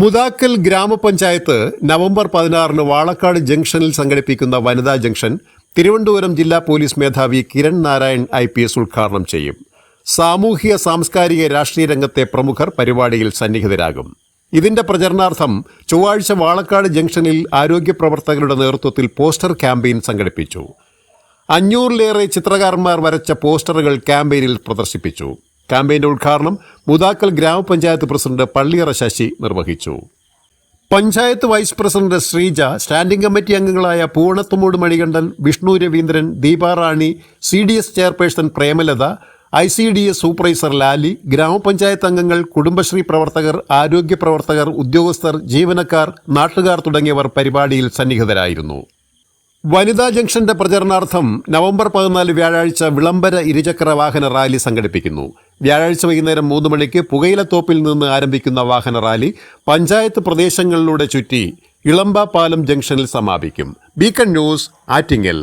മുതാക്കൽ ഗ്രാമപഞ്ചായത്ത് നവംബർ പതിനാറിന് വാളക്കാട് ജംഗ്ഷനിൽ സംഘടിപ്പിക്കുന്ന വനിതാ ജംഗ്ഷൻ തിരുവനന്തപുരം ജില്ലാ പോലീസ് മേധാവി Kiran Narayan I P S ഉദ്ഘാടനം ചെയ്യും. സാമൂഹിക സാംസ്കാരിക രാഷ്ട്രീയ രംഗത്തെ പ്രമുഖർ പരിപാടിയിൽ സന്നിഹിതരാകും. ഇതിന്റെ പ്രചരണാർത്ഥം ചൊവ്വാഴ്ച വാളക്കാട് ജംഗ്ഷനിൽ ആരോഗ്യ പ്രവർത്തകരുടെ നേതൃത്വത്തിൽ പോസ്റ്റർ ക്യാമ്പയിൻ സംഘടിപ്പിച്ചു. അഞ്ഞൂറിലേറെ ചിത്രകാരന്മാർ വരച്ച പോസ്റ്ററുകൾ ക്യാമ്പയിനിൽ പ്രദർശിപ്പിച്ചു. ക്യാമ്പയിന്റെ ഉദ്ഘാടനം മുതാക്കൽ ഗ്രാമപഞ്ചായത്ത് പ്രസിഡന്റ് പള്ളിയറ ശശി നിർവഹിച്ചു. Panchayat vice president Sreeja standing committee അംഗങ്ങളായ Poovanathumoodu Manikandan Vishnu Raveendran Deeparani C D S chairperson Premalatha I C D S supervisor Lali ഗ്രാമപഞ്ചായത്ത് അംഗങ്ങൾ കുടുംബശ്രീ പ്രവർത്തകർ ആരോഗ്യ പ്രവർത്തകർ ഉദ്യോഗസ്ഥർ ജീവനക്കാർ നാട്ടുകാർ തുടങ്ങിയവർ പരിപാടിയിൽ സന്നിഹിതരായിരുന്നു. വനിതാ ജംഗ്ഷന്റെ പ്രചരണാർത്ഥം നവംബർ പതിനാല് വ്യാഴാഴ്ച വിളംബര ഇരുചക്ര വാഹന റാലി സംഘടിപ്പിക്കുന്നു. വ്യാഴാഴ്ച വൈകുന്നേരം മൂന്ന് മണിക്ക് പുകയിലത്തോപ്പിൽ നിന്ന് ആരംഭിക്കുന്ന വാഹന റാലി പഞ്ചായത്ത് പ്രദേശങ്ങളിലൂടെ ചുറ്റി ഇളമ്പ പാലം ജംഗ്ഷനിൽ സമാപിക്കും. Beacon news Attingal.